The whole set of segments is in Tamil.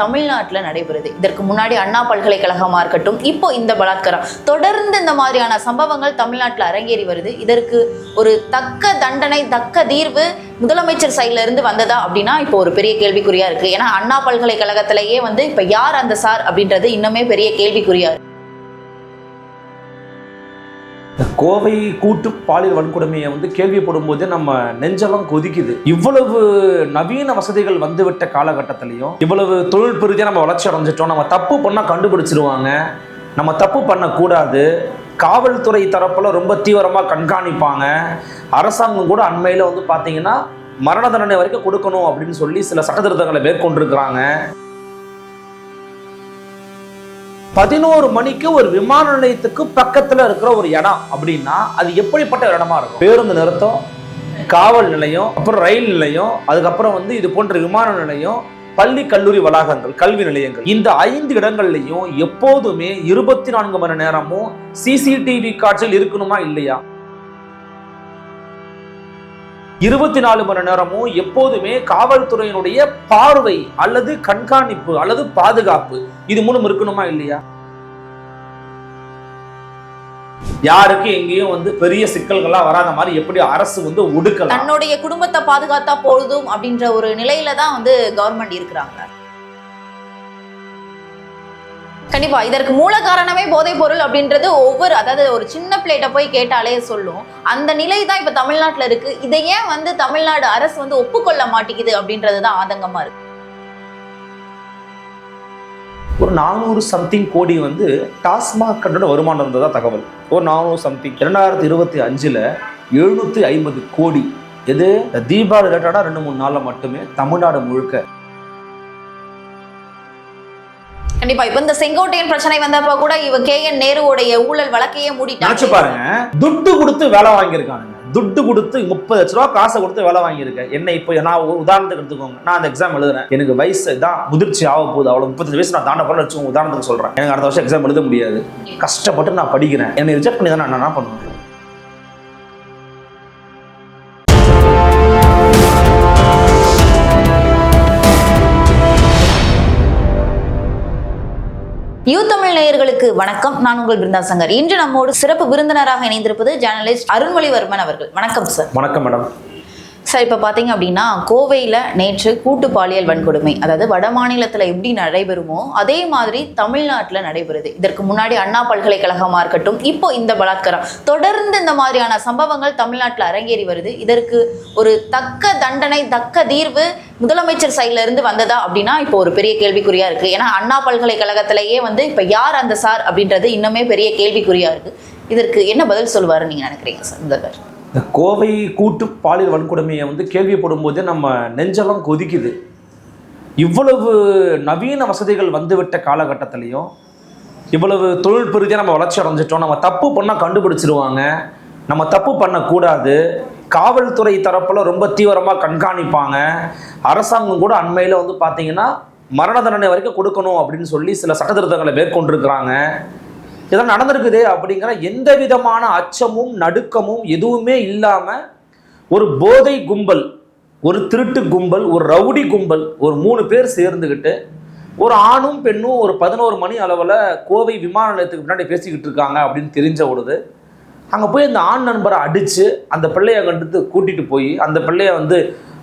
தமிழ்நாட்டில் நடைபெறுது. இதற்கு முன்னாடி அண்ணா பல்கலைக்கழகமாக இருக்கட்டும் இப்போ இந்த பலாத்காரம். தொடர்ந்து இந்த மாதிரியான சம்பவங்கள் தமிழ்நாட்டில் அரங்கேறி வருது. இதற்கு ஒரு தக்க தண்டனை தக்க தீர்வு முதலமைச்சர் சைட்ல இருந்து வந்ததா அப்படின்னா இப்போ ஒரு பெரிய கேள்விக்குறியா இருக்கு. ஏன்னா அண்ணா பல்கலைக்கழகத்திலேயே வந்து இப்போ யார் அந்த சார் அப்படின்றது இன்னுமே பெரிய கேள்விக்குறியா இருக்கு. கோவை கூட்டு பாலியல் வன்கொடுமையை வந்து கேள்விப்படும் போதே நம்ம நெஞ்செல்லாம் கொதிக்குது. இவ்வளவு நவீன வசதிகள் வந்துவிட்ட காலகட்டத்திலையும் இவ்வளவு தொழில் பெருதியாக நம்ம வளர்ச்சி அடைஞ்சிட்டோம் நம்ம தப்பு பண்ணால் கண்டுபிடிச்சிருவாங்க. நம்ம தப்பு பண்ணக்கூடாது. காவல்துறை தரப்பில் ரொம்ப தீவிரமாக கண்காணிப்பாங்க. அரசாங்கம் கூட அண்மையில் வந்து பார்த்தீங்கன்னா மரண தண்டனை வரைக்கும் கொடுக்கணும் அப்படின்னு சொல்லி சில சட்டத்திருத்தங்களை மேற்கொண்டிருக்கிறாங்க. பதினோரு மணிக்கு ஒரு விமான நிலையத்துக்கு பக்கத்துல இருக்கிற ஒரு இடம் அப்படின்னா அது எப்படிப்பட்ட இடமா இருக்கும்? பேருந்து நிறுத்தம் காவல் நிலையம் அப்புறம் ரயில் நிலையம் அதுக்கப்புறம் வந்து இது போன்ற விமான நிலையம் பள்ளி கல்லூரி வளாகங்கள் கல்வி நிலையங்கள். இந்த ஐந்து இடங்கள்லையும் எப்போதுமே இருபத்தி நான்கு மணி நேரமும் சிசிடிவி காட்சியில் இருக்கணுமா இல்லையா? இருபத்தி நாலு மணி நேரமும் எப்போதுமே காவல்துறையினுடைய பார்வை அல்லது கண்காணிப்பு அல்லது பாதுகாப்பு இது மூலம் இருக்கணுமா இல்லையா? யாருக்கு எங்கேயும் வந்து பெரிய சிக்கல்கள்லாம் வராத மாதிரி எப்படி அரசு வந்து ஒடுக்கலாம்? தன்னுடைய குடும்பத்தை பாதுகாத்தா போதும் அப்படின்ற ஒரு நிலையில தான் வந்து கவர்மெண்ட் இருக்கிறாங்க. கண்டிப்பா இதற்கு மூல காரணமே போதைப் பொருள் அப்படின்றது ஒவ்வொரு அதாவது ஒரு சின்ன பிளேட்டை போய் கேட்டாலே சொல்லும். அந்த நிலை தான் இப்ப தமிழ்நாட்டுல இருக்கு. இதை ஏன் வந்து தமிழ்நாடு அரசு வந்து ஒப்புக்கொள்ள மாட்டேங்குது அப்படின்றது தான் ஆதங்கமா இருக்கு. ஒரு நானூறு சம்திங் கோடி வந்து டாஸ்மாக் கண்டோட வருமானம் இருந்ததா தகவல்? ஒரு நானூறு சம்திங் இரண்டாயிரத்தி இருபத்தி அஞ்சில் எழுநூற்றி ஐம்பது கோடி. எது? தீபாவளி ரிலேட்டடாக ரெண்டு மூணு நாளில் மட்டுமே தமிழ்நாடு முழுக்க கண்டிப்பா. இப்ப இந்த செங்கோட்டையன் பிரச்சனை வந்தப்ப கூட இவ கே என் நேருவோடைய ஊழல் வழக்கையே மூடிட்டாச்சு பாருங்க. துட்டு கொடுத்து வேலை வாங்கியிருக்கானுங்க. துட்டு கொடுத்து முப்பது லட்ச ரூபா காசை கொடுத்து வேலை வாங்கியிருக்கேன் என்ன இப்போ நான் ஒரு உதாரணத்துக்கு எடுத்துக்கோங்க. நான் அந்த எக்ஸாம் எழுதுறேன். எனக்கு வயசு தான் முதிர்ச்சி ஆக போகுது. அவ்வளோ முப்பத்தஞ்சு வயசு நான் தாண்ட போல வச்சுக்கோங்க. உதாரணத்துக்கு சொல்றேன். எனக்கு அடுத்த வருஷம் எக்ஸாம் எழுத முடியாது. கஷ்டப்பட்டு நான் படிக்கிறேன். என்னை ரிஜெக்ட் பண்ணி தான் நான் என்ன பண்ணுவேன்? யூ தமிழ் நேயர்களுக்கு வணக்கம். நான் உங்கள் பிருந்தா சங்கர். இன்று நம்மோடு சிறப்பு விருந்தினராக இணைந்திருப்பது ஜேர்னலிஸ்ட் அருண்மொழிவர்மன் அவர்கள். வணக்கம் சார். வணக்கம் மேடம். சார் இப்போ பார்த்தீங்க அப்படின்னா கோவையில் நேற்று கூட்டு பாலியல் வன்கொடுமை. அதாவது வட மாநிலத்தில் எப்படி நடைபெறுமோ அதே மாதிரி தமிழ்நாட்டில் நடைபெறுது. இதற்கு முன்னாடி அண்ணா பல்கலைக்கழகமாக இருக்கட்டும் இப்போ இந்த பலாத்காரம். தொடர்ந்து இந்த மாதிரியான சம்பவங்கள் தமிழ்நாட்டில் அரங்கேறி வருது. இதற்கு ஒரு தக்க தண்டனை தக்க தீர்வு முதலமைச்சர் சைட்ல இருந்து வந்ததா அப்படின்னா இப்போ ஒரு பெரிய கேள்விக்குறியா இருக்கு. ஏன்னா அண்ணா பல்கலைக்கழகத்திலேயே வந்து இப்போ யார் அந்த சார் அப்படின்றது இன்னுமே பெரிய கேள்விக்குறியா இருக்கு. இதற்கு என்ன பதில் சொல்லுவாருன்னு நீங்க நினைக்கிறீங்க சார் முதல்வர் இந்த கோவை கூட்டு பாலியல் வன்கொடுமையை வந்து கேள்விப்படும் போதே நம்ம நெஞ்செல்லாம் கொதிக்குது. இவ்வளவு நவீன வசதிகள் வந்துவிட்ட காலகட்டத்திலையும் இவ்வளவு தொழில் ரீதியாக நம்ம வளர்ச்சி அடைஞ்சிட்டோம். நம்ம தப்பு பண்ணால் கண்டுபிடிச்சிருவாங்க. நம்ம தப்பு பண்ணக்கூடாது. காவல்துறை தரப்பில் ரொம்ப தீவிரமாக கண்காணிப்பாங்க. அரசாங்கம் கூட அண்மையில் வந்து பார்த்திங்கன்னா மரண தண்டனை வரைக்கும் கொடுக்கணும் அப்படின்னு சொல்லி சில சட்டத்திருத்தங்களை மேற்கொண்டிருக்கிறாங்க. இதெல்லாம் நடந்திருக்குது அப்படிங்கிற எந்த விதமான அச்சமும் நடுக்கமும் எதுவுமே இல்லாமல் ஒரு போதை கும்பல் ஒரு திருட்டு கும்பல் ஒரு ரவுடி கும்பல் ஒரு மூணு பேர் சேர்ந்துக்கிட்டு ஒரு ஆணும் பெண்ணும் ஒரு பதினோரு மணி அளவில் கோவை விமான நிலையத்துக்கு முன்னாடி பேசிக்கிட்டு இருக்காங்க அப்படின்னு தெரிஞ்ச பொழுது அங்கே போய் அந்த ஆண் நண்பரை அடித்து அந்த பிள்ளையை கண்டுத்து கூட்டிகிட்டு போய் அந்த பிள்ளைய வந்து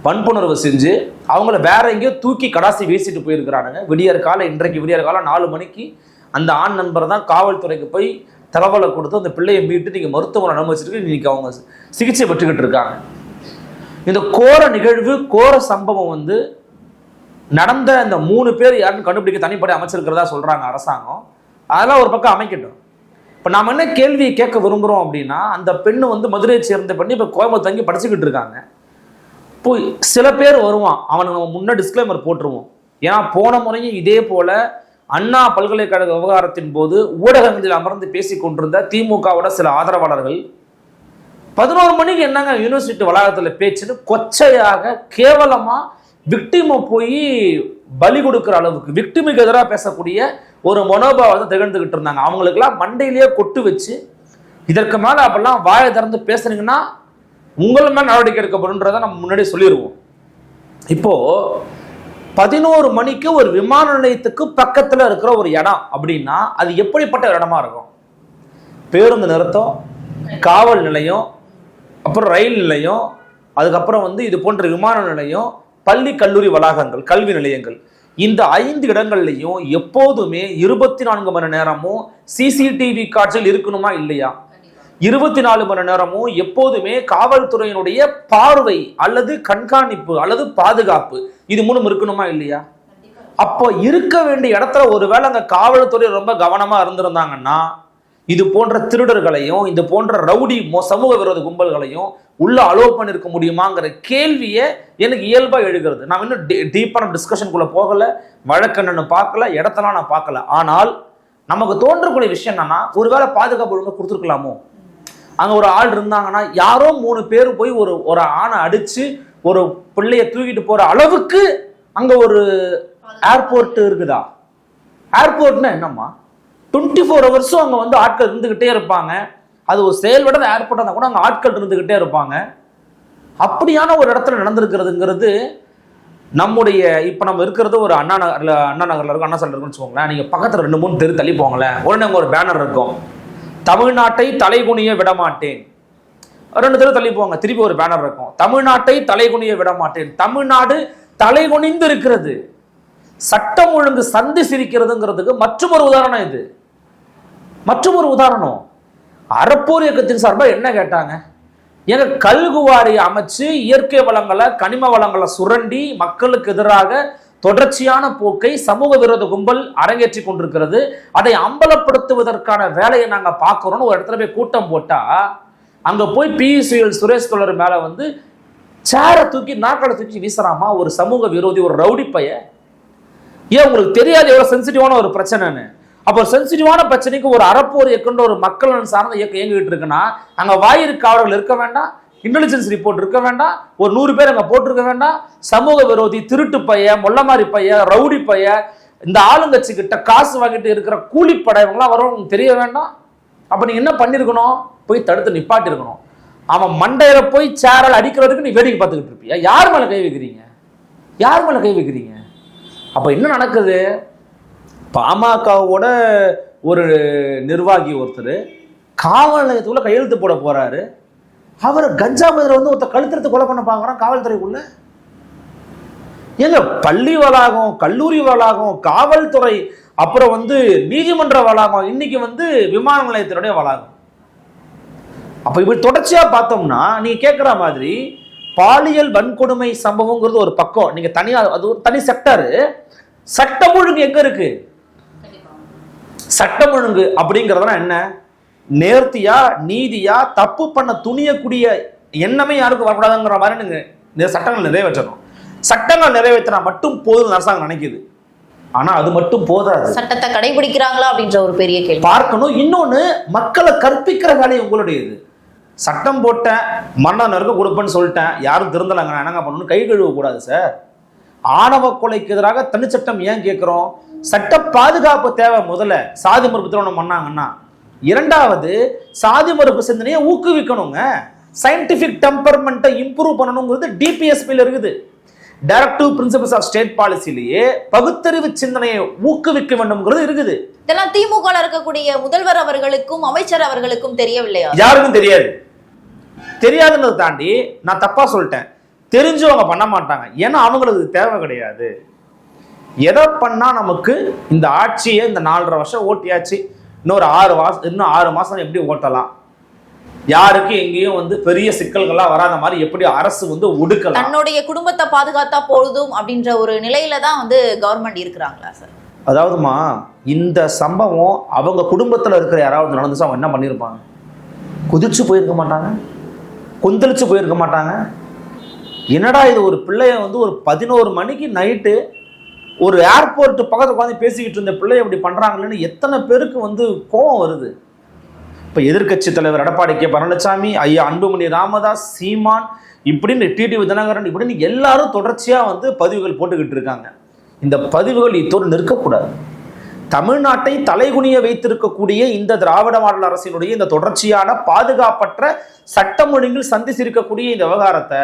வன்புணர்வு செஞ்சு அவங்கள வேற எங்கேயோ தூக்கி கடாசி வீசிட்டு போயிருக்கிறானுங்க. விடியற் காலம் இன்றைக்கு விடியற் காலம் நாலு மணிக்கு அந்த ஆண் நண்பர் தான் காவல்துறைக்கு போய் தகவலை கொடுத்து அந்த பிள்ளையை மீட்டு நீங்கள் மருத்துவமனை அனுமதிச்சிருக்கு இன்னைக்கு அவங்க சிகிச்சை பெற்றுக்கிட்டு இருக்காங்க. இந்த கோர நிகழ்வு கோர சம்பவம் வந்து நடந்த இந்த மூணு பேர் யாருன்னு கண்டுபிடிக்க தனிப்படை அமைச்சிருக்கிறதா சொல்கிறாங்க அரசாங்கம். அதெல்லாம் ஒரு பக்கம் அமைக்கட்டும். இப்போ நாம் என்ன கேள்வியை கேட்க விரும்புகிறோம் அப்படின்னா அந்த பெண்ணு வந்து மதுரையை சேர்ந்த பெண்ணு இப்போ கோயம்புத்தூர் தங்கி படிச்சுக்கிட்டு இருக்காங்க. இப்போ சில பேர் வருவான். அவனுக்கு நம்ம முன்னே டிஸ்க்ளைமர் போட்டுருவோம். ஏன்னா போன முறையும் இதே போல் அண்ணா பல்கலைக்கழக விவகாரத்தின் போது ஊடகங்களில் அமர்ந்து பேசிக் கொண்டிருந்த திமுகவோட சில ஆதரவாளர்கள் பதினோரு மணிக்கு என்னங்க யூனிவர்சிட்டி வளாகத்தில் பேச்சுன்னு கொச்சையாக கேவலமாக விக்டிமை போய் பலி கொடுக்குற அளவுக்கு விக்டிமுக்கு எதிராக பேசக்கூடிய ஒரு மனோபாவத்தை திகழ்ந்துக்கிட்டு இருந்தாங்க. அவங்களுக்கெல்லாம் மண்டையிலேயே கொட்டு வச்சு இதற்கு மேலே அப்பெல்லாம் வாயை திறந்து பேசுனீங்கன்னா உங்கள் மேல் நடவடிக்கை எடுக்கப்படும்ன்றதை நம்ம முன்னாடி சொல்லிடுவோம் இப்போது பதினோரு மணிக்கு ஒரு விமான நிலையத்துக்கு பக்கத்தில் இருக்கிற ஒரு இடம். அப்படின்னா அது எப்படிப்பட்ட இடமா இருக்கும்? பேருந்து நிறுத்தம் காவல் நிலையம் அப்புறம் ரயில் நிலையம் அதுக்கப்புறம் வந்து இது போன்ற விமான நிலையம் பள்ளி கல்லூரி வளாகங்கள் கல்வி நிலையங்கள். இந்த ஐந்து இடங்கள்லையும் எப்போதுமே இருபத்தி நான்கு மணி நேரமும் சிசிடிவி காட்சியில் இருக்கணுமா இல்லையா? இருபத்தி நாலு மணி நேரமும் எப்போதுமே காவல்துறையினுடைய பார்வை அல்லது கண்காணிப்பு அல்லது பாதுகாப்பு இது மூணும் இருக்கணுமா இல்லையா? அப்போ இருக்க வேண்டிய இடத்துல ஒருவேளை அங்கே காவல்துறை ரொம்ப கவனமாக இருந்திருந்தாங்கன்னா இது போன்ற திருடர்களையும் இது போன்ற ரவுடி மோ- சமூக விரோத கும்பல்களையும் உள்ள அலோவ் பண்ணிருக்க முடியுமாங்கிற கேள்வியை எனக்கு இயல்பாக எழுகிறது. நான் இன்னும் டீப்பான டிஸ்கஷனுக்குள்ள போகல வழக்கண்ணன்னு பார்க்கல இடத்தெல்லாம் நான் பார்க்கல. ஆனால் நமக்கு தோன்றக்கூடிய விஷயம் என்னன்னா ஒருவேளை பாதுகாப்பு ஒழுங்கா கொடுத்துருக்கலாமோ? அங்க ஒரு ஆள் இருந்தாங்கன்னா யாரோ மூணு பேர் போய் ஒரு ஒரு ஆணை அடிச்சு ஒரு பிள்ளைய தூக்கிட்டு போற அளவுக்கு அங்க ஒரு ஏர்போர்ட் இருக்குதா? ஏர்போர்ட்னா என்னம்மா? டுவெண்ட்டி ஃபோர் ஹவர்ஸும் அங்கே வந்து ஆட்கள் இருந்துக்கிட்டே இருப்பாங்க. அது ஒரு செயல்படாத ஏர்போர்ட்டாக இருந்தால் கூட அங்கே ஆட்கள் இருந்துக்கிட்டே இருப்பாங்க. அப்படியான ஒரு இடத்துல நடந்திருக்கிறதுங்கிறது நம்முடைய இப்போ நம்ம இருக்கிறது ஒரு அண்ணா நகரில் அண்ணா நகரில் இருக்கும் அண்ணா சாலை இருக்குன்னு வச்சுக்கோங்களேன். நீங்கள் பக்கத்தில் ரெண்டு மூணு தெரு தள்ளி போங்களேன். உடனே அங்கே ஒரு பேனர் இருக்கும். தமிழ்நாட்டை தலைகுனிய விட மாட்டேன் ரெண்டு தடவை தள்ளி போவாங்க திருப்பி ஒரு பேனர் இருக்கும். தமிழ்நாட்டை தலைகுனிய விட மாட்டேன் தமிழ்நாடு தலைகுனிந்து இருக்கிறது சட்டம் ஒழுங்கு சந்தி சிரிக்கிறதுங்கிறதுக்கு மற்றும் ஒரு உதாரணம் இது. மற்றும் ஒரு உதாரணம். அறப்போர் இயக்கத்தின் சார்பாக என்ன கேட்டாங்க? எங்க கல்குவாரி அமைச்சு இயற்கை வளங்களை கனிம வளங்களை சுரண்டி மக்களுக்கு எதிராக தொடர்ச்சியான போக்கை சமூக விரோத கும்பல் அரங்கேற்றி கொண்டிருக்கிறது. அதை அம்பலப்படுத்துவதற்கான வேலையை நாங்கள் பார்க்குறோன்னு ஒரு இடத்துல போய் கூட்டம் போட்டால் அங்கே போய் பியூசிஎல் சுரேஷ் தொடர் மேலே வந்து சேரை தூக்கி நாக்களை தூக்கி வீசுறாமா? ஒரு சமூக விரோதி ஒரு ரவுடி பைய? ஏன் உங்களுக்கு தெரியாது எவ்வளோ சென்சிட்டிவான ஒரு பிரச்சனைன்னு? அப்போ சென்சிட்டிவான பிரச்சனைக்கு ஒரு அறப்போர் இயக்கன்ற ஒரு மக்கள் சார்ந்த இயக்கம் இயங்கிட்டு இருக்குன்னா அங்கே வாயிறு காவலர்கள் இருக்க வேண்டாம் இன்டெலிஜென்ஸ் ரிப்போர்ட் இருக்க வேண்டாம். ஒரு நூறு பேர் அங்கே போட்டிருக்க வேண்டாம். சமூக விரோதி திருட்டு பைய மொல்லமாரி பைய ரவுடி பைய இந்த ஆளுங்கட்சி கிட்ட காசு வாங்கிட்டு இருக்கிற கூலிப்படை இவங்களாம் வரும் தெரிய வேண்டாம். அப்போ நீங்கள் என்ன பண்ணியிருக்கணும் போய் தடுத்து நிப்பாட்டிருக்கணும். அவன் மண்டையில் போய் சேரல் அடிக்கிறதுக்கு நீ வேடிக்கை பார்த்துக்கிட்டு இருப்பியா? யார் மேலே கை வைக்கிறீங்க? யார் மேலே கை வைக்கிறீங்க? அப்போ என்ன நடக்குது? பாமகவோட ஒரு நிர்வாகி ஒருத்தர் காவல் நிலையத்துக்குள்ளே கையெழுத்து போட போகிறாரு அவர் கஞ்சா மதுரை வந்து ஒருத்தர் கழுத்தெடுத்து கொலை பண்ண பார்க்குறான் காவல்துறைக்குள்ள? ஏங்க பள்ளி வளாகம் கல்லூரி வளாகம் காவல்துறை அப்புறம் வந்து நீதிமன்ற வளாகம் இன்னைக்கு வந்து விமான நிலையத்தினுடைய வளாகம். அப்ப இப்படி தொடர்ச்சியா பார்த்தோம்னா நீ கேட்குற மாதிரி பாலியல் வன்கொடுமை சம்பவங்கிறது ஒரு பக்கம். நீங்க தனியா அது ஒரு தனி செக்டரு சட்டம் ஒழுங்கு எங்க இருக்கு? சட்டம் ஒழுங்கு அப்படிங்கிறதுனா என்ன? நேர்த்தியா நீதியா தப்பு பண்ண துணியக்கூடிய எண்ணமே யாருக்கும் வரக்கூடாதுங்கிற மாதிரி இந்த சட்டங்கள் நிறைவேற்றணும். சட்டங்கள் நிறைவேற்றினா மட்டும் போதும் அரசாங்கம் நினைக்குது. ஆனா அது மட்டும் போதாது. சட்டத்தை கடைபிடிக்கிறாங்களா அப்படின்ற ஒரு பெரிய கேள்வி. பார்க்கணும். இன்னொன்னு மக்களை கற்பிக்கிற வேலை உங்களுடையது. சட்டம் போட்டேன் மன்னனருக்கு கொடுப்பேன்னு சொல்லிட்டேன் யாரும் திருந்தலைங்க நான் என்னங்க பண்ணணும் கை கழுவ கூடாது சார் ஆணவ கொலைக்கு எதிராக தனிச்சட்டம் ஏன் கேட்கிறோம்? சட்ட பாதுகாப்பு தேவை முதல்ல. சாதி மறுப்பு திருமணம் பண்ணாங்கன்னா இரண்டாவது சாதி மறுப்பு சிந்தனையை ஊக்குவிக்கணுங்க. சயின்டிபிக் டெம்பர்மெண்ட்டை இம்ப்ரூவ் பண்ணணுங்கிறது டிபிஎஸ்பியில் இருக்குது. டைரக்டிவ் பிரின்சிபல்ஸ் ஆஃப் ஸ்டேட் பாலிசிலேயே பகுத்தறிவு சிந்தனையை ஊக்குவிக்க வேண்டும்ங்கிறது இருக்குது. இதெல்லாம் திமுக இருக்கக்கூடிய முதல்வர் அவர்களுக்கும் அமைச்சர் அவர்களுக்கும் தெரியவில்லையா? யாருக்கும் தெரியாது. தெரியாதுன்றதை தாண்டி நான் தப்பா சொல்லிட்டேன். தெரிஞ்சவங்க பண்ண மாட்டாங்க. ஏன்னா அவங்களுக்கு தேவை கிடையாது. எதை பண்ணா நமக்கு இந்த ஆட்சியை இந்த நாலரை வருஷம் ஓட்டியாச்சு. இன்னொரு ஆறு மாசம் இன்னும் ஆறு மாசம் எப்படி ஓட்டலாம்? யாருக்கு எங்கேயும் வந்து பெரிய சிக்கல்கள்லாம் வராத மாதிரி எப்படி அரசு வந்து ஒடுக்கலாம்? தன்னுடைய குடும்பத்தை பாதுகாத்தா போதும் அப்படின்ற ஒரு நிலையில தான் வந்து கவர்மெண்ட் இருக்கிறாங்களா சார் அதாவதுமா இந்த சம்பவம் அவங்க குடும்பத்துல இருக்கிற யாராவது நடந்துச்சு அவங்க என்ன பண்ணியிருப்பாங்க குதிச்சு போயிருக்க மாட்டாங்க? கொந்தளிச்சு போயிருக்க மாட்டாங்க? என்னடா இது ஒரு பிள்ளைய வந்து ஒரு பதினோரு மணிக்கு நைட்டு ஒரு ஏர்போர்ட் பக்கத்தில் உட்காந்து பேசிக்கிட்டு இருந்த பிள்ளை இப்படி பண்ணுறாங்களேன்னு எத்தனை பேருக்கு வந்து கோபம் வருது. இப்போ எதிர்க்கட்சி தலைவர் எடப்பாடி கே. பழனிசாமி ஐயா அன்புமணி ராமதாஸ் சீமான் இப்படின்னு டிடிவி தினகரன் இப்படின்னு எல்லாரும் தொடர்ச்சியாக வந்து பதிவுகள் போட்டுக்கிட்டு இருக்காங்க. இந்த பதிவுகள் இத்தோடு நிற்கக்கூடாது. தமிழ்நாட்டை தலைகுனிய வைத்திருக்கக்கூடிய இந்த திராவிட மாடல் அரசினுடைய இந்த தொடர்ச்சியான பாதுகாப்பற்ற சட்டம் ஒழுங்கில் சந்திச்சிருக்கக்கூடிய இந்த விவகாரத்தை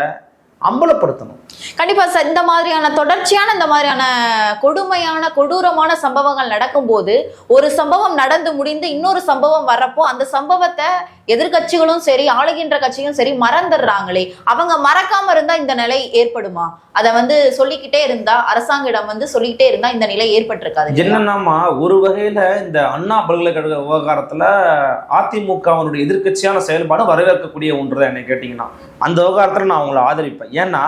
அம்பலப்படுத்தணும். கண்டிப்பா சார் இந்த மாதிரியான தொடர்ச்சியான இந்த மாதிரியான கொடுமையான கொடூரமான சம்பவங்கள் நடக்கும்போது ஒரு சம்பவம் நடந்து முடிந்து இன்னொரு சம்பவம் வர்றப்போ அந்த சம்பவத்தை எதிர்க்கட்சிகளும் சரி ஆளுகின்ற கட்சியும் சரி மறந்துடுறாங்களே. அவங்க மறக்காம இருந்தா இந்த நிலை ஏற்படுமா? அதை வந்து சொல்லிக்கிட்டே இருந்தா அரசாங்கிடம் வந்து சொல்லிக்கிட்டே இருந்தா இந்த நிலை ஏற்பட்டிருக்காது என்னன்னாமா ஒரு வகையில இந்த அண்ணா பல்கலைக்கழக விவகாரத்துல அதிமுகவனுடைய எதிர்க்கட்சியான செயல்பாடு வரவேற்கக்கூடிய ஒன்றுதான் என்னை கேட்டீங்கன்னா. அந்த விவகாரத்துல நான் அவங்கள ஆதரிப்பேன். ஏன்னா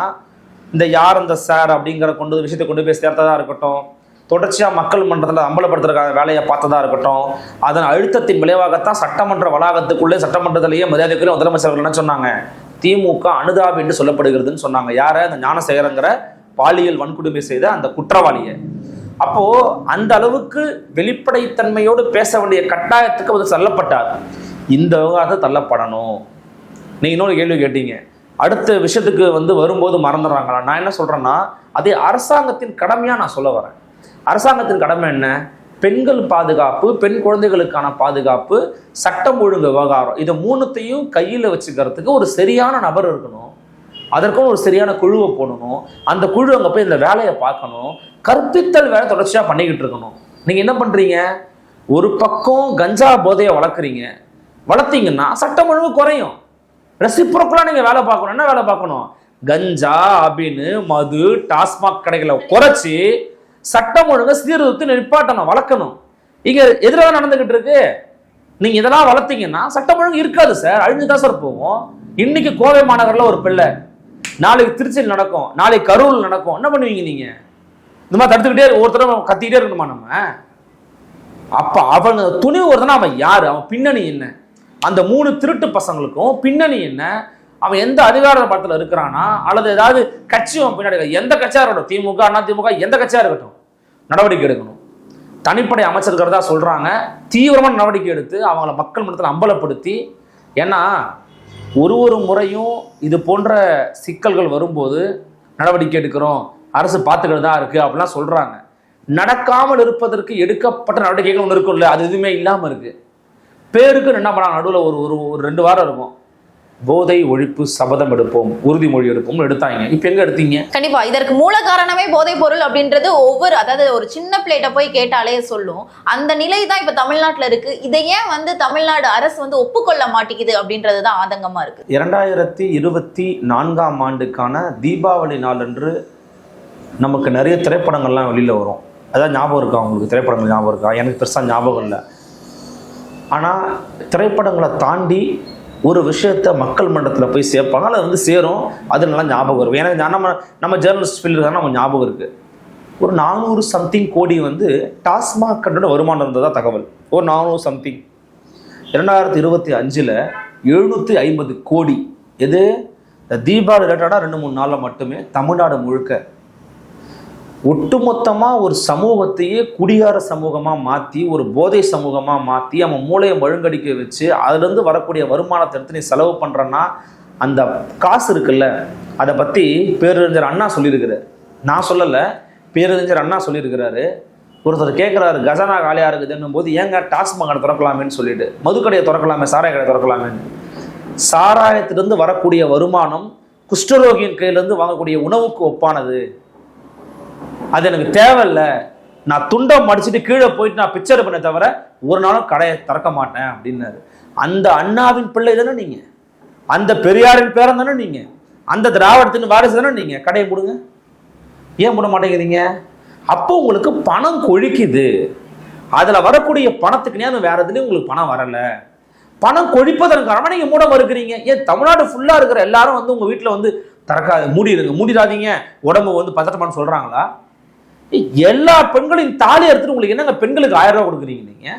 இந்த யார் அந்த சார் அப்படிங்கிற கொண்டு விஷயத்தை கொண்டு போய் சேர்த்ததா இருக்கட்டும் தொடர்ச்சியாக மக்கள் மன்றத்தில் அம்பலப்படுத்துறதுக்கான வேலையை பார்த்ததா இருக்கட்டும் அதன் அழுத்தத்தின் விளைவாகத்தான் சட்டமன்ற வளாகத்துக்குள்ளே சட்டமன்றத்திலேயே மரியாதைக்குரிய முதலமைச்சர்கள் என்ன சொன்னாங்க? திமுக அனுதாபி என்று சொல்லப்படுகிறதுன்னு சொன்னாங்க. யார? அந்த ஞானசேகரங்கிற பாலியல் வன்கொடுமை செய்த அந்த குற்றவாளியை. அப்போ அந்த அளவுக்கு வெளிப்படைத்தன்மையோடு பேச வேண்டிய கட்டாயத்துக்கு அவர் தள்ளப்பட்டார். இந்த விவகாரத்தை தள்ளப்படணும். நீங்க இன்னொரு கேள்வி கேட்டீங்க. அடுத்த விஷயத்துக்கு வந்து வரும்போது மறந்துடுறாங்களா? நான் என்ன சொல்றேன்னா அதே அரசாங்கத்தின் கடமையா நான் சொல்ல வரேன். அரசாங்கத்தின் கடமை என்ன? பெண்கள் பாதுகாப்பு பெண் குழந்தைகளுக்கான பாதுகாப்பு சட்டம் ஒழுங்கு விவகாரம். இதை மூணுத்தையும் கையில் வச்சுக்கிறதுக்கு ஒரு சரியான நபர் இருக்கணும். அதற்கும் ஒரு சரியான குழுவை போடணும். அந்த குழு அங்கே போய் இந்த வேலையை பார்க்கணும். கற்பித்தல் வேலை தொடர்ச்சியாக பண்ணிக்கிட்டு இருக்கணும். நீங்கள் என்ன பண்ணுறீங்க ஒரு பக்கம் கஞ்சா போதையை வளர்க்குறீங்க. வளர்த்தீங்கன்னா சட்டம் ஒழுங்கு குறையும். ரெசிப்ரோக்கலாக நீங்கள் வேலை பார்க்கணும். என்ன வேலை பார்க்கணும்? கஞ்சா அப்படின்னு மது டாஸ்மாக் கடைகளை குறைச்சி சட்டம் ஒழுங்க சீர்திருத்தி நிப்பாட்டணும் வளர்க்கணும். இங்க எதிராக நடந்துகிட்டு இருக்கு. நீங்க இதெல்லாம் வளர்த்தீங்கன்னா சட்டம் ஒழுங்கு இருக்காது சார். அழிஞ்சுதான் சார் போகும். இன்னைக்கு கோவை மாநகரில் ஒரு பிள்ளை நாளைக்கு திருச்சியில் நடக்கும் நாளைக்கு கரூரில் நடக்கும். என்ன பண்ணுவீங்க நீங்க? இந்த மாதிரி தடுத்துக்கிட்டே இரு- ஒருத்தரும் கத்திக்கிட்டே இருக்கணுமா நம்ம? அப்ப அவன் துணிவு ஒருத்தனா அவன் யாரு? அவன் பின்னணி என்ன? அந்த மூணு திருட்டு பசங்களுக்கும் பின்னணி என்ன? அவன் எந்த அதிகார படத்துல இருக்கிறானா? அல்லது ஏதாவது கட்சி அவன் பின்னாடி எந்த கட்சியா இருக்கட்டும்? திமுக அண்ணா திமுக எந்த கட்சியா இருக்கட்டும்? நடவடிக்கை எடுக்கணும். தனிப்படை அமைச்சிருக்கிறதா சொல்றாங்க. தீவிரமான நடவடிக்கை எடுத்து அவங்கள மக்கள் மன்றத்தில் அம்பலப்படுத்தி ஏன்னா ஒரு ஒரு முறையும் இது போன்ற சிக்கல்கள் வரும்போது நடவடிக்கை எடுக்கிறோம். அரசு பார்த்துக்கிட்டு தான் இருக்கு அப்படிலாம் சொல்றாங்க. நடக்காமல் இருப்பதற்கு எடுக்கப்பட்ட நடவடிக்கைகள் ஒன்று இருக்கும்ல அது எதுவுமே இல்லாமல் இருக்கு. பேருக்கு என்ன பண்ணாங்க நடுவில் ஒரு ஒரு ஒரு ரெண்டு வாரம் இருக்கும். போதை ஒழிப்பு சபதம் எடுப்போம் உறுதிமொழி எடுப்போம் எடுத்தாங்க. இப்போ எங்க எடுத்தீங்க? கண்டிப்பா இதற்கு மூல காரணமே போதைப் பொருள் அப்படின்றது ஒவ்வொரு அதாவது ஒரு சின்ன பிளேட்டை போய் கேட்டாலே சொல்லும். அந்த நிலை தான் இப்ப தமிழ்நாட்டுல இருக்கு. இதை ஏன் வந்து தமிழ்நாடு அரசு வந்து ஒப்புக்கொள்ள மாட்டேங்குது அப்படின்றது தான் ஆதங்கமா இருக்கு. இரண்டாயிரத்தி இருபத்தி நான்காம் ஆண்டுக்கான தீபாவளி நாளன்று நமக்கு நிறைய திரைப்படங்கள்லாம் வெளியில் வரும். அதான் ஞாபகம் இருக்கா? உங்களுக்கு திரைப்படங்கள் ஞாபகம் இருக்கா? எனக்கு பெருசாக ஞாபகம் இல்லை. ஆனால் திரைப்படங்களை தாண்டி ஒரு விஷயத்த மக்கள் மன்றத்தில் போய் சேர்ப்பாங்க அது வந்து சேரும் அது நல்லா ஞாபகம் இருக்கும் ஏன்னா நம்ம நம்ம ஜேர்னலிஸ்ட் ஃபீல்டு தான் நம்ம ஞாபகம் இருக்குது ஒரு நானூறு சம்திங் கோடி வந்து டாஸ்மாக் கண்டோட வருமானம் இருந்ததாக தகவல்? ஒரு நானூறு சம்திங் இரண்டாயிரத்தி இருபத்தி அஞ்சில் எழுநூற்றி ஐம்பது கோடி. எது? இந்த தீபாவளி ரிலேட்டடாக ரெண்டு மூணு நாளில் மட்டுமே தமிழ்நாடு முழுக்க ஒட்டுமொத்தமாக ஒரு சமூகத்தையே குடிகார சமூகமாக மாற்றி ஒரு போதை சமூகமாக மாற்றி அவன் மூளையை மழுங்கடிக்க வச்சு அதுலேருந்து வரக்கூடிய வருமானத்தை எடுத்து நீ செலவு பண்ணுறன்னா அந்த காசு இருக்குல்ல அதை பற்றி பேரறிஞர் அண்ணா சொல்லியிருக்கிறார். நான் சொல்லலை பேரறிஞர் அண்ணா சொல்லியிருக்கிறாரு. ஒருத்தர் கேட்குறாரு கஜானா காலியாக இருக்குதுன்னும் போது ஏங்க டாஸ்மாக் கடை திறக்கலாமேன்னு சொல்லிட்டு மதுக்கடையை திறக்கலாமே சாராய கடை திறக்கலாமேன்னு. சாராயத்திலிருந்து வரக்கூடிய வருமானம் குஷ்டரோகியின் கையிலேருந்து வாங்கக்கூடிய உணவுக்கு ஒப்பானது. அது எனக்கு தேவையில்ல. நான் துண்டம் மடிச்சுட்டு கீழே போயிட்டு நான் பிக்சர் பண்ண தவிர ஒரு நாளும் கடையை திறக்க மாட்டேன் அப்படின்னாரு. அந்த அண்ணாவின் பிள்ளை தானே நீங்க? அந்த பெரியாரின் பேரன் தானே நீங்க? அந்த திராவிடத்தின் வாரிசு தானே நீங்க? கடையை போடுங்க ஏன் போட மாட்டேங்கிறீங்க? அப்போ உங்களுக்கு பணம் கொழிக்குது. அதில் வரக்கூடிய பணத்துக்குனே அது வேற எதுலேயும் உங்களுக்கு பணம் வரலை? பணம் கொழிப்பதன் காரணமாக நீங்கள் மூட மறுக்கிறீங்க. ஏன் தமிழ்நாடு ஃபுல்லாக இருக்கிற எல்லாரும் வந்து உங்கள் வீட்டில் வந்து திறக்காது மூடிடுங்க மூடிடாதீங்க. உடம்பு வந்து பதட்டமானு சொல்கிறாங்களா எல்லா பெண்களின் தாலி எடுத்துட்டு உங்களுக்கு என்னங்க பெண்களுக்கு ஆயிரம் ரூபாய் கொடுக்குறீங்க நீங்க?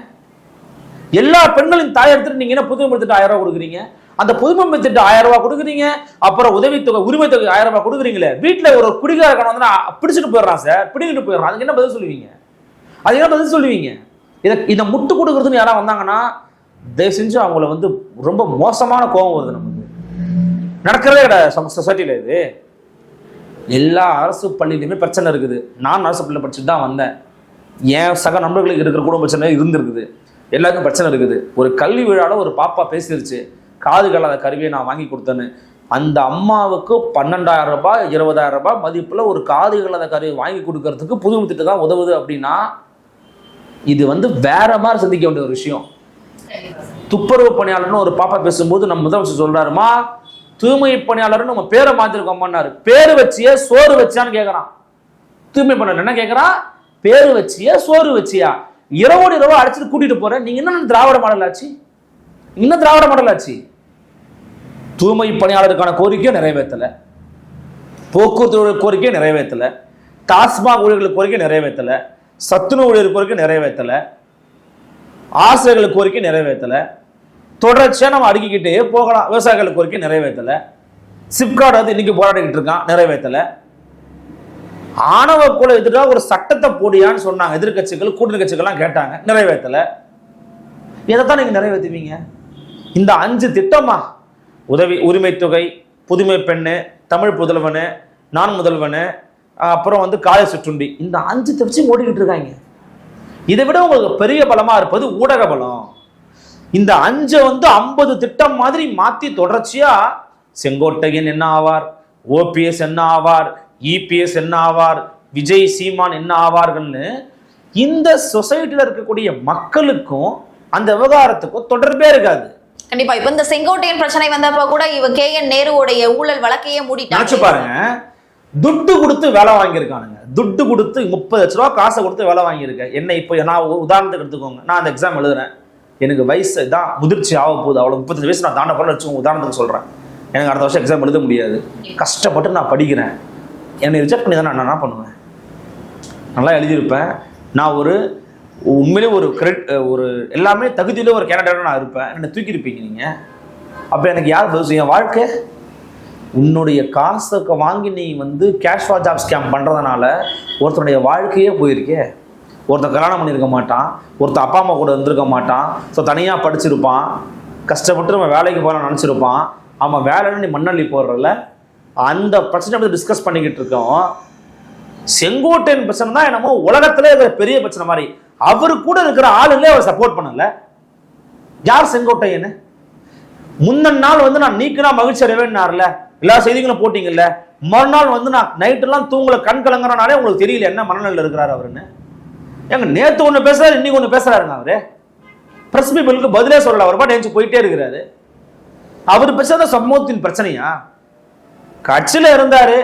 எல்லா பெண்களின் தாலி எடுத்துட்டு நீங்க என்ன புதுமை திட்டம் ஆயிரம் ரூபாய் கொடுக்குறீங்க? அந்த புதுமை திட்டம் ஆயிரம் ரூபாய் கொடுக்குறீங்க. அப்புறம் உதவித்தொகை உரிமை தொகை ஆயிரம் ரூபாய் கொடுக்குறீங்களே. வீட்டுல ஒரு குடிகார கணவன் வந்து நான் பிடிச்சிட்டு போயிடுறான் சார். பிடிக்கிட்டு போயிடுறான். அதுக்கு என்ன பதில் சொல்லுவீங்க? அதுக்கு என்ன பதில் சொல்லுவீங்க? இதை இதை முட்டு கொடுக்குறதுன்னு யாராவது வந்தாங்கன்னா தயவு செஞ்சு அவங்கள வந்து ரொம்ப மோசமான கோபம் வருது நமக்கு. நடக்கிறதே கிடையாது. சொசைட்டியில் இது. எல்லா அரசு பள்ளியிலுமே பிரச்சனை இருக்குது. நான் அரசு பள்ளியில் படிச்சுட்டு தான் வந்தேன். என் சக நண்பர்களுக்கு இருக்கிற குடும்ப பிரச்சனை இருந்திருக்குது. எல்லாருக்கும் பிரச்சனை இருக்குது. ஒரு கல்வி விழாவில் ஒரு பாப்பா பேசிருச்சு. காது கல்லாத கருவியை நான் வாங்கி கொடுத்தேன்னு. அந்த அம்மாவுக்கு பன்னெண்டாயிரம் ரூபாய் இருபதாயிரம் ரூபாய் மதிப்பில் ஒரு காது இல்லாத கருவி வாங்கி கொடுக்கறதுக்கு புதுமை திட்டம் தான் உதவுது அப்படின்னா இது வந்து வேற மாதிரி சிந்திக்க வேண்டிய ஒரு விஷயம். துப்புரவு பணியாளர்னு ஒரு பாப்பா பேசும்போது நம்ம முதலமைச்சர் சொல்றாருமா தூய்மை பணியாளர்னு நம்ம பேரை மாத்திருக்கோம்னாரு பேரு வச்சியே சோறு வச்சியான்னு கேட்குறான் தூய்மை பணியாளர் என்ன கேட்குறான் பேரு வச்சியே சோறு வச்சியா? இரவோடு இரவு அடிச்சுட்டு கூட்டிட்டு போறேன் நீங்க என்ன திராவிட மாடல் ஆச்சு? இன்னும் திராவிட மாடல் ஆச்சு? தூய்மை பணியாளருக்கான கோரிக்கையை நிறைவேற்றல. போக்குவரத்து கோரிக்கையும் கோரிக்கையை நிறைவேற்றல. டாஸ்மாக் ஊழியர்கள் கோரிக்கை நிறைவேற்றல. சத்துணவு ஊழியர் கோரிக்கை நிறைவேற்றல. ஆசிரியர்கள் கோரிக்கை நிறைவேற்றல. தொடர்ச்சியாக நம்ம அடுக்கிக்கிட்டே போகலாம். விவசாயிகள் கோரிக்கை நிறைவேற்றலை. சிப்காட் வந்து இன்னைக்கு போராடிக்கிட்டு இருக்கான் நிறைவேற்றலை. ஆணவ கொலை எதிராக ஒரு சட்டத்தை போடியான்னு சொன்னாங்க. எதிர்க்கட்சிகள் கூட்டணி கட்சிகள்லாம் கேட்டாங்க நிறைவேற்றலை. இதைத்தான் நீங்கள் நிறைவேற்றுவீங்க? இந்த அஞ்சு திட்டமா? உதவி உரிமை தொகை புதுமை பெண்ணு தமிழ் புதல்வனு நான் முதல்வனு அப்புறம் வந்து காலை சுற்றுண்டி இந்த அஞ்சு வச்சு ஓடிக்கிட்டு இருக்காங்க. இதை விட உங்களுக்கு பெரிய பலமாக இருப்பது ஊடக பலம். இந்த அஞ்சை வந்து ஐம்பது திட்டம் மாதிரி மாத்தி தொடர்ச்சியா செங்கோட்டையன் என்ன ஆவார் ஓபிஎஸ் என்ன ஆவார் இபிஎஸ் என்ன ஆவார் விஜய் சீமான் என்ன ஆவார்கள்னு இந்த சொசைட்டில இருக்கக்கூடிய மக்களுக்கும் அந்த விவகாரத்துக்கும் தொடர்பே இருக்காது. கண்டிப்பா. இப்ப இந்த செங்கோட்டையன் பிரச்சனை வந்தப்ப கூட இவ கே என் நேருவோடைய ஊழல் வழக்கையே மூடிட்டாங்க. பாருங்க. துட்டு கொடுத்து வேலை வாங்கியிருக்கானுங்க. துட்டு கொடுத்து முப்பது லட்ச ரூபா காசை கொடுத்து வேலை வாங்கியிருக்கேன் என்ன இப்போ நான் உதாரணத்துக்கு எடுத்துக்கோங்க. நான் அந்த எக்ஸாம் எழுதுறேன். எனக்கு வயசு தான் முதிர்ச்சி ஆக போகுது. அவ்வளோ முப்பத்தஞ்சு வயசு நான் தாண்ட போல வச்சு உதாரணத்துக்கு சொல்கிறேன் எனக்கு அடுத்த வருஷம் எக்ஸாம் எழுத முடியாது. கஷ்டப்பட்டு நான் படிக்கிறேன். என்னை ரிஜெக்ட் பண்ணி தான் நான் என்ன பண்ணுவேன்? நல்லா எழுதியிருப்பேன். நான் ஒரு உண்மையிலே ஒரு கிரெட் ஒரு எல்லாமே தகுதியில் ஒரு கேரக்டராக நான் இருப்பேன். என்னை தூக்கியிருப்பீங்க நீங்கள் அப்போ எனக்கு யார் பதில் என் வாழ்க்கை. உன்னுடைய காசை வாங்கி நீ வந்து கேஷ்வா ஜாப் ஸ்கேம் பண்ணுறதுனால ஒருத்தனுடைய வாழ்க்கையே போயிருக்கே. ஒருத்தன் கல்யாணம் பண்ணியிருக்க மாட்டான் ஒருத்தன் அப்பா அம்மா கூட இருந்திருக்க மாட்டான். ஸோ தனியாக படிச்சிருப்பான். கஷ்டப்பட்டு நம்ம வேலைக்கு போகலாம் நினச்சிருப்பான். அவன் வேலைன்னு நீ மண்ணள்ளி போடுறல அந்த பிரச்சனை பற்றி டிஸ்கஸ் பண்ணிக்கிட்டு இருக்கோம். செங்கோட்டையின் பிரச்சனை தான் என்னமோ உலகத்துல இருக்கிற பெரிய பிரச்சனை மாதிரி. அவரு கூட இருக்கிற ஆளுங்களே அவர் சப்போர்ட் பண்ணல. யார் செங்கோட்டையன்? முந்தன் நாள் வந்து நான் நீக்கினா மகிழ்ச்சி அடைவேன்னார்ல. எல்லா செய்திகளும் போட்டிங்கல்ல. மறுநாள் வந்து நான் நைட்டெல்லாம் தூங்கல கண் கலங்குறனாலே உங்களுக்கு தெரியல என்ன மனநிலையில் இருக்கிறார் அவருன்னு. ஏங்க நேத்து ஒண்ணு பேசுறாரு இன்னைக்கு ஒண்ணு பேசுறாருங்க அவரு. பிரஸ் பீப்புளுக்கு பதிலே சொல்லல அவர் பாட்டு எழுந்து போயிட்டே இருக்கிறாரு. அவர் பேசாத சமூகத்தின் பிரச்சனையா? கட்சியில இருந்தாரு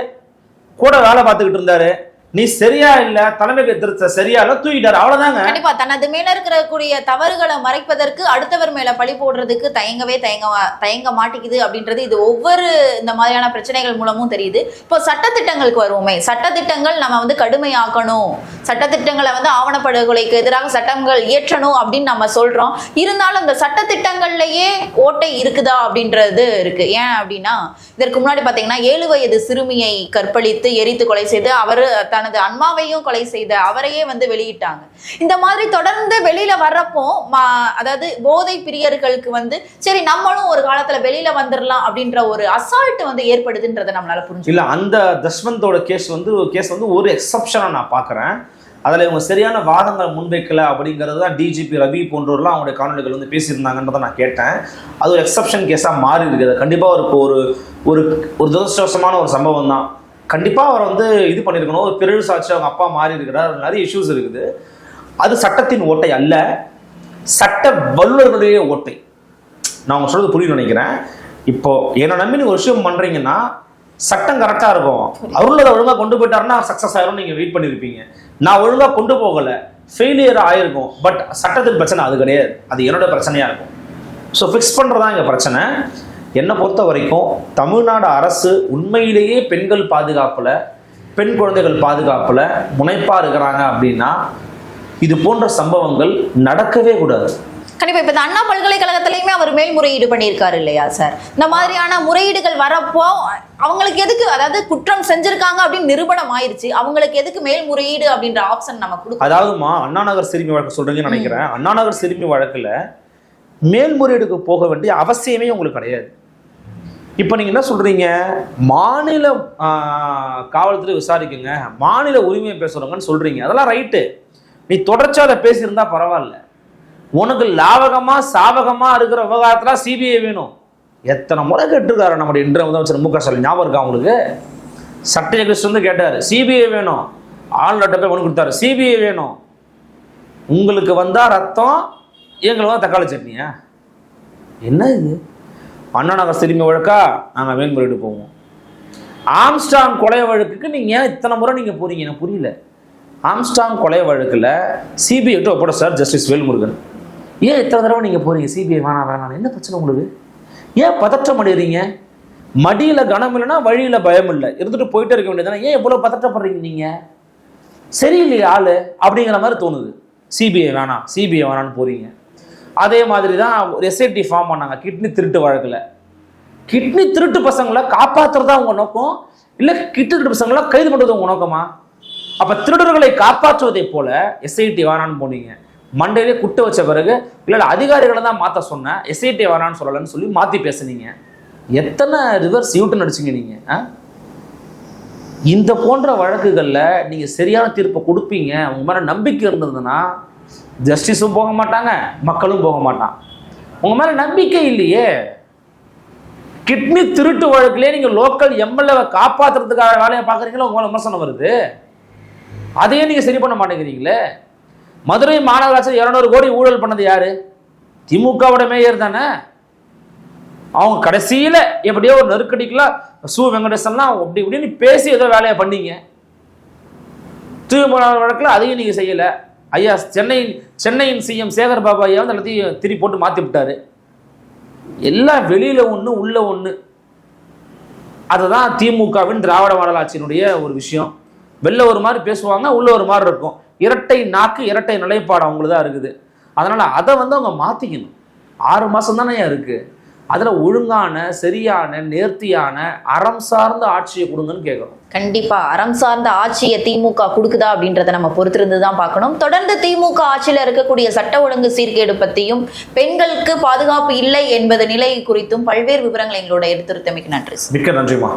கூட வேலை பார்த்துக்கிட்டு இருந்தாரு. நீ சரியா இல்ல தலைமைக்கு திருத்த சரியா இல்ல தூக்கிட்டாரு. அவ்வளவுதாங்க. கண்டிப்பா தனது மேல இருக்கக்கூடிய தவறுகளை மறைப்பதற்கு அடுத்தவர் மேல பழி போடுறதுக்கு தயங்கவே தயங்க தயங்க மாட்டேங்குது அப்படின்றது இது ஒவ்வொரு இந்த மாதிரியான பிரச்சனைகள் மூலமும் தெரியுது. இப்போ சட்டத்திட்டங்களுக்கு வருவோமே. சட்டத்திட்டங்கள் நம்ம வந்து கடுமையாக்கணும். சட்டத்திட்டங்களை வந்து ஆவணப்படுகொலைக்கு எதிராக சட்டங்கள் இயற்றணும் அப்படின்னு நம்ம சொல்றோம். இருந்தாலும் இந்த சட்டத்திட்டங்கள்லயே ஓட்டை இருக்குதா அப்படின்றது இருக்கு. ஏன் அப்படின்னா இதற்கு முன்னாடி பாத்தீங்கன்னா ஏழு வயது சிறுமியை கற்பழித்து எரித்து கொலை செய்து அவர் தனது அன்மாவையும் கொலை செய்த அவரையே வந்து வெளியிட்டாங்க. இந்த மாதிரி தொடர்ந்து வெளியில வர்றப்போ மா- அதாவது போதை பிரியர்களுக்கு வந்து சரி நம்மளும் ஒரு காலத்துல வெளியில வந்துடலாம் அப்படின்ற ஒரு அசால்ட் வந்து ஏற்படுதுன்றதை நம்மளால புரிஞ்சு இல்ல அந்த தஷ்வந்தோட கேஸ் வந்து கேஸ் வந்து ஒரு எக்ஸப்ஷனா நான் பாக்குறேன் அதில் இவங்க சரியான வாதங்களை முன்வைக்கல அப்படிங்கிறது தான் டிஜிபி ரவி போன்றவர்லாம் அவங்களுடைய காணொலிகள் வந்து பேசியிருந்தாங்கன்றதை நான் கேட்டேன். அது ஒரு எக்ஸப்ஷன் கேஸாக மாறி இருக்குது கண்டிப்பாக ஒரு ஒரு ஒரு ஒரு துரதிருஷ்டவசமான ஒரு சம்பவம் தான் கண்டிப்பா அவர் வந்து இது பண்ணியிருக்கணும் ஒரு பிறகு சாட்சி அவங்க அப்பா மாறி இருக்கிறார். நிறைய இஷ்யூஸ் இருக்குது. அது சட்டத்தின் ஓட்டை அல்ல. சட்ட வல்லுநர்களுடைய ஓட்டை. நான் உங்க சொல்றது புரியும் நினைக்கிறேன். இப்போ என்ன நம்பி நீங்க ஒரு விஷயம் பண்றீங்கன்னா சட்டம் கரெக்டா இருக்கும். அவருள்ள அதை ஒழுங்கா கொண்டு போயிட்டாருன்னா சக்சஸ் ஆயிரும் நீங்க வெயிட் பண்ணிருப்பீங்க. நான் ஒழுங்கா கொண்டு போகல. ஃபெயிலியர் ஆயிருக்கும். பட் சட்டத்தின் பிரச்சனை அது கிடையாது. அது என்னோட பிரச்சனையா இருக்கும். ஸோ ஃபிக்ஸ் பண்றதா இங்க பிரச்சனை. என்னை பொறுத்த வரைக்கும் தமிழ்நாடு அரசு உண்மையிலேயே பெண்கள் பாதுகாப்புல பெண் குழந்தைகள் பாதுகாப்புல முனைப்பா இருக்கிறாங்க அப்படின்னா இது போன்ற சம்பவங்கள் நடக்கவே கூடாது. கண்டிப்பா இப்ப இந்த அண்ணா பல்கலைக்கழகத்திலயுமே அவர் மேல்முறையீடு பண்ணியிருக்காரு இல்லையா சார்? இந்த மாதிரியான முறையீடுகள் வரப்போ அவங்களுக்கு எதுக்கு அதாவது குற்றம் செஞ்சிருக்காங்க அப்படின்னு நிரூபணம் ஆயிருச்சு அவங்களுக்கு எதுக்கு மேல்முறையீடு அப்படின்ற ஆப்ஷன் நம்ம கொடுக்கணும் அதாவதுமா அண்ணா நகர் சிறுமி வழக்கு சொல்றீங்கன்னு நினைக்கிறேன். அண்ணா நகர் சிறுமி வழக்குல மேல்முறையீடுக்கு போக வேண்டிய அவசியமே உங்களுக்கு கிடையாது. இப்போ நீங்கள் என்ன சொல்கிறீங்க மாநில காவல்துறை விசாரிக்குங்க. மாநில உரிமையை பேசுகிறவங்கன்னு சொல்கிறீங்க அதெல்லாம் ரைட்டு நீ தொடர்ச்சியாக அதை பேசியிருந்தா பரவாயில்ல. உனக்கு லாபகமாக சாபகமாக இருக்கிற விவகாரத்தில் சிபிஐ வேணும். எத்தனை முறை கேட்டிருக்காரு நம்முடைய இன்றைய முதலமைச்சர் மு க ஸ்டாலின். ஞாபகம் இருக்கா அவங்களுக்கு சட்டை கிருஷ்ணன் வந்து கேட்டார். சிபிஐ வேணும். ஆளுநர்கிட்ட போய் ஒன்று கொடுத்தாரு. சிபிஐ வேணும். உங்களுக்கு வந்தால் ரத்தம் எங்களுக்கு தக்காளி சட்னியா? என்ன இது? அண்ணா நகர் சிறுமி வழக்கா நாங்கள் மேல்முறையீடு போவோம். ஆம்ஸ்டாங் கொலை வழக்குக்கு நீங்கள் ஏன் இத்தனை முறை நீங்கள் போறீங்க? எனக்கு புரியல. ஆம்ஸ்டாங் கொலை வழக்கில் சிபிஐ விட்டு சார் ஜஸ்டிஸ் வேல்முருகன். ஏன் இத்தனை தடவை நீங்கள் போறீங்க? சிபிஐ வேணாம் வேணாம் என்ன பிரச்சனை உங்களுக்கு? ஏன் பதற்றம் அடைகிறீங்க மடியில் கனம் இல்லைன்னா வழியில் பயம் இல்லை. இருந்துட்டு போயிட்டே இருக்க வேண்டியதானே ஏன் இவ்வளோ பதற்றப்படுறீங்க நீங்கள் சரியில்லையே ஆளு அப்படிங்கிற மாதிரி தோணுது. சிபிஐ வேணாம் சிபிஐ வேணாம்னு போறீங்க. அதே மாதிரி தான் ஒரு எஸ்ஐடி ஃபார்ம் பண்ணாங்க. கிட்னி திருட்டு வழக்கில். கிட்னி திருட்டு பசங்களை காப்பாற்றுறதா உங்கள் நோக்கம்? இல்லை கிட்னி திருட்டு பசங்களை கைது பண்ணுறது உங்கள் நோக்கமா? அப்போ திருடர்களை காப்பாற்றுவதை போல எஸ்ஐடி வேணான்னு போனீங்க. மண்டையிலே குட்ட வச்ச பிறகு இல்லை அதிகாரிகளை தான் மாற்ற சொன்னேன் எஸ்ஐடி வேணான்னு சொல்லலன்னு சொல்லி மாற்றி பேசுனீங்க. எத்தனை ரிவர்ஸ் யூட்டன் நடிச்சிங்க நீங்கள் இந்த போன்ற வழக்குகளில் நீங்கள் சரியான தீர்ப்பை கொடுப்பீங்க. உங்கள் மேலே நம்பிக்கை இருந்ததுன்னா ஜஸ்டிஸும் போக மாட்டாங்க மக்களும் போக மாட்டான் உங்கள் மேலே நம்பிக்கை இல்லையே. கிட்னி திருட்டு வழக்கிலே நீங்கள் லோக்கல் எம்எல்ஏவை காப்பாற்றுறதுக்காக வேலையை பார்க்குறீங்களா? உங்க விமர்சனம் வருது. அதையே நீங்கள் சரி பண்ண மாட்டேங்கிறீங்களே. மதுரை மாநகராட்சி இரநூறு கோடி ஊழல் பண்ணது யார்? திமுகவோட மேயர் தானே. அவங்க கடைசியில் எப்படியோ ஒரு நெருக்கடிக்கெலாம் சு வெங்கடேசன்லாம் அப்படி இப்படின்னு பேசி ஏதோ வேலையை பண்ணீங்க. திருமண வழக்கில் அதையும் நீங்கள் செய்யலை. ஐயா சென்னை சென்னையின் சிஎம் சேகர் பாபா ஐயா வந்து எல்லாத்தையும் திரி போட்டு மாத்தி விட்டாரு. எல்லாம் வெளியில ஒண்ணு உள்ள ஒண்ணு. அதுதான் திமுகவின் திராவிட மாடல் ஆட்சியினுடைய ஒரு விஷயம். வெளில ஒரு மாதிரி பேசுவாங்க உள்ள ஒரு மாதிரி இருக்கும். இரட்டை நாக்கு இரட்டை நிலைப்பாடு அவங்களுக்கு தான் இருக்குது. அதனால அதை வந்து அவங்க மாத்திக்கணும். ஆறு மாசம் தானே இருக்கு. அதுல ஒழுங்கான சரியான நேர்த்தியான அறம் சார்ந்த ஆட்சியை கொடுங்கன்னு கேட்குறோம் கண்டிப்பா. அறம் சார்ந்த ஆட்சியை திமுக கொடுக்குதா அப்படின்றத நம்ம பொறுத்திருந்து தான் பார்க்கணும். தொடர்ந்து திமுக ஆட்சியில இருக்கக்கூடிய சட்ட ஒழுங்கு சீர்கேடு பத்தியும் பெண்களுக்கு பாதுகாப்பு இல்லை என்பது நிலை குறித்தும் பல்வேறு விவரங்களை எங்களோட எடுத்துரைத்தமைக்கு நன்றி மிக்க நன்றிமா